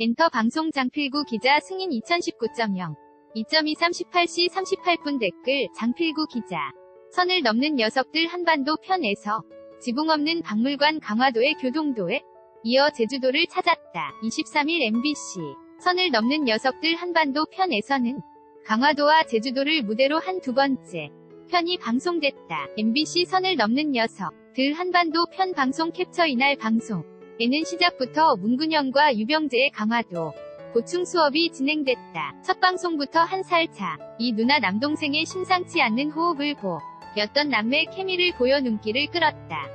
엔터 방송 장필구 기자 승인 2019.0 2.2 38시 38분 댓글 장필구 기자 선을 넘는 녀석들 한반도 편에서 지붕 없는 박물관 강화도의 교동도에 이어 제주도를 찾았다. 23일 MBC 선을 넘는 녀석들 한반도 편에서는 강화도와 제주도를 무대로 한 두 번째 편이 방송됐다. MBC 선을 넘는 녀석 들 한반도 편 방송 캡처 이날 방송 에는 시작부터 문근영과 유병재의 강화도 보충 수업이 진행됐다. 첫 방송부터 한 살 차. 이 누나 남동생의 심상치 않는 호흡을 보. 였던 남매 케미를 보여 눈길을 끌었다.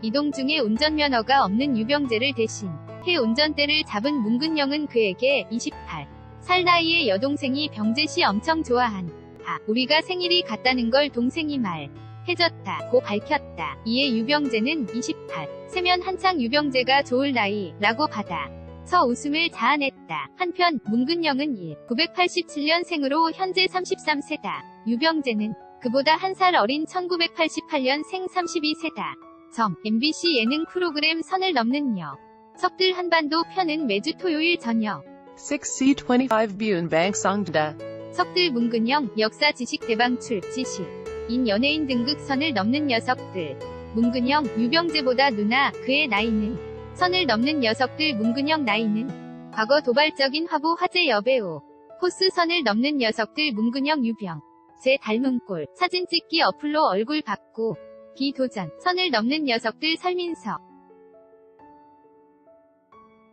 이동 중에 운전면허가 없는 유병재를 대신 해 운전대를 잡은 문근영은 그에게 28살 나이의 여동생이 병재씨 엄청 좋아한 아, 우리가 생일이 같다는 걸 동생이 말 해줬다 고 밝혔다. 이에 유병재는 28 세면 한창 유병재가 좋을 나이 라고 받아 서 웃음을 자아냈다. 한편 문근영은 1 987년생으로 현재 33세다. 유병재는 그보다 한 살 어린 1988년생 32세다. 점 MBC 예능 프로그램 선을 넘는 여 석들 한반도 편은 매주 토요일 저녁 6C25 Bun Bank Songda. 석들 문근영 역사 지식 대방출 지식 인 연예인 등극 선을 넘는 녀석들. 문근영 유병재보다 누나 그의 나이는? 선을 넘는 녀석들 문근영 나이는? 과거 도발적인 화보 화제 여배우. 포스 선을 넘는 녀석들 문근영 유병. 제 닮은 꼴. 사진 찍기 어플로 얼굴 받고. 비도전. 선을 넘는 녀석들 설민석.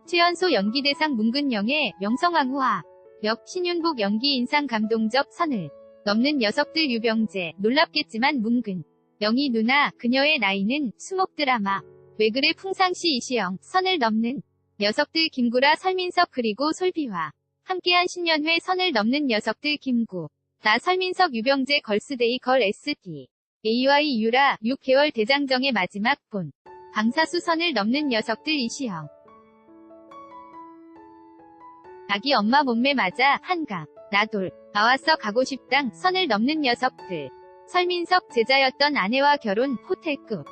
최연소 연기대상 문근영의 명성황후와 역 신윤복 연기 인상 감동적 선을 넘는 녀석들 유병재. 놀랍겠지만 문근. 영희 누나 그녀의 나이는 수목 드라마. 왜 그래 풍상시 이시영. 선을 넘는 녀석들 김구라 설민석 그리고 솔비와 함께한 신년회 선을 넘는 녀석들 김구. 나 설민석 유병재 걸스데이 걸 SD AY 유라 6개월 대장정의 마지막 본. 방사수 선을 넘는 녀석들 이시영. 아기 엄마 몸매 맞아 한강 나돌 나왔어 가고 싶당 선을 넘는 녀석들. 설민석 제자였던 아내와 결혼 호텔급